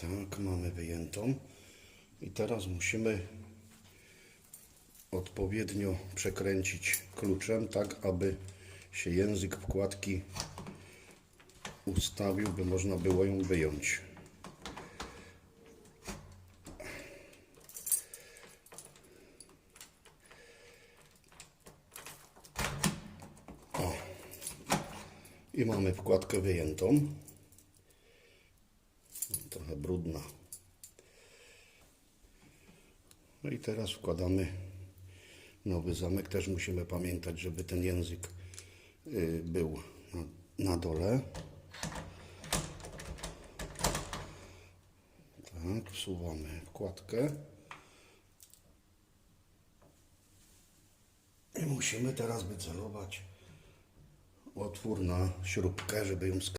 Tak, mamy wyjętą. I teraz musimy odpowiednio przekręcić kluczem, tak aby się język wkładki ustawił, by można było ją wyjąć. O. I mamy wkładkę wyjętą. Trochę brudna. No i teraz wkładamy nowy zamek. Też musimy pamiętać, żeby ten język y, był na, dole. Tak, wsuwamy wkładkę. I musimy teraz wycelować otwór na śrubkę, żeby ją